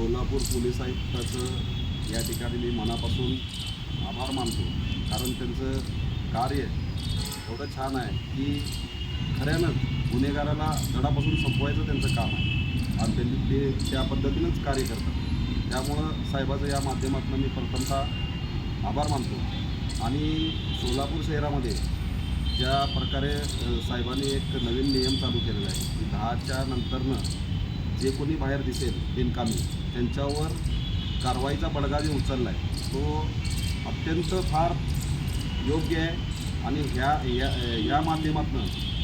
Solapur police आयुक्ताचं या ठिकाणी मी मनापासून आभार मानतो. कारण त्यांचं कार्य एवढं छान आहे की खऱ्यानं गुन्हेगाराला धडापासून संपवायचं त्यांचं काम आहे. आणि त्यांनी ते त्या पद्धतीनंच कार्य करतात. त्यामुळं साहेबाचं या माध्यमातून मी प्रथमतः आभार मानतो. आणि सोलापूर शहरामध्ये ज्या प्रकारे साहेबांनी एक नवीन नियम चालू केलेला आहे की दहाच्या नंतरनं जे कोणी बाहेर दिसेल बिनकामी त्यांच्यावर कारवाईचा बडगा जे उचलला आहे तो अत्यंत फार योग्य आहे. आणि ह्या या या माध्यमातून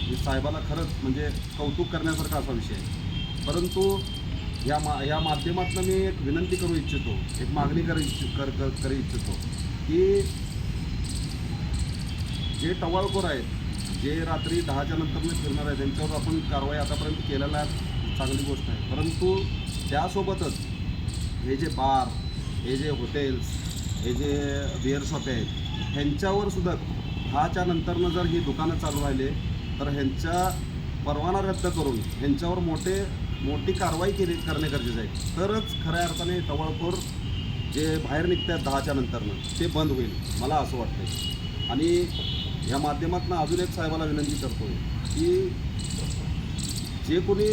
मी साहेबाला खरंच म्हणजे कौतुक करण्यासारखा असा विषय आहे. परंतु या मा या माध्यमातून मी एक विनंती करू इच्छितो एक मागणी करू इच्छि कर कर करू इच्छितो की जे टवाळखोर आहेत जे रात्री दहाच्या नंतर फिरणार आहेत त्यांच्यावर आपण कारवाई आतापर्यंत केलेला आहे चांगली गोष्ट आहे. परंतु त्यासोबतच हे जे बार हे जे हॉटेल्स हे जे बिअर शॉप आहेत ह्यांच्यावर सुद्धा दहाच्या नंतरनं जर ही दुकानं चालू राहिले तर ह्यांच्या परवाना रद्द करून ह्यांच्यावर मोठे मोठी कारवाई केली करणे गरजेचं आहे. तरच खऱ्या अर्थाने टवळखोर जे बाहेर निघतात दहाच्या नंतरनं ते बंद होईल मला असं वाटतं आणि या माध्यमातून अजून एक साहेबाला विनंती करतो की जे कोणी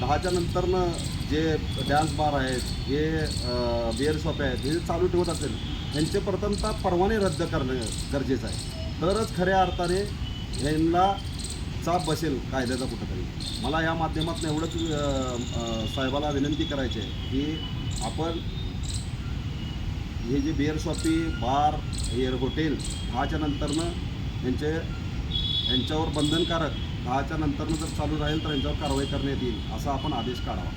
दहाच्या नंतरनं जे डॅन्स बार आहेत जे बिअर शॉप आहेत हे जे चालू ठेवत असेल यांचे प्रथमतः परवाने रद्द करणं गरजेचं आहे. तरच खऱ्या अर्थाने यांना चाप बसेल कायद्याचा कुठंतरी. मला या माध्यमातून एवढंच साहेबाला विनंती करायची आहे की आपण हे जे beer shoppe bar air hotel दहाच्या नंतरनं यांचे यांच्यावर बंधनकारक दहाच्या नंतरनं जर चालू राहील तर यांच्यावर कारवाई करण्यात येईल असा आपण आदेश काढावा.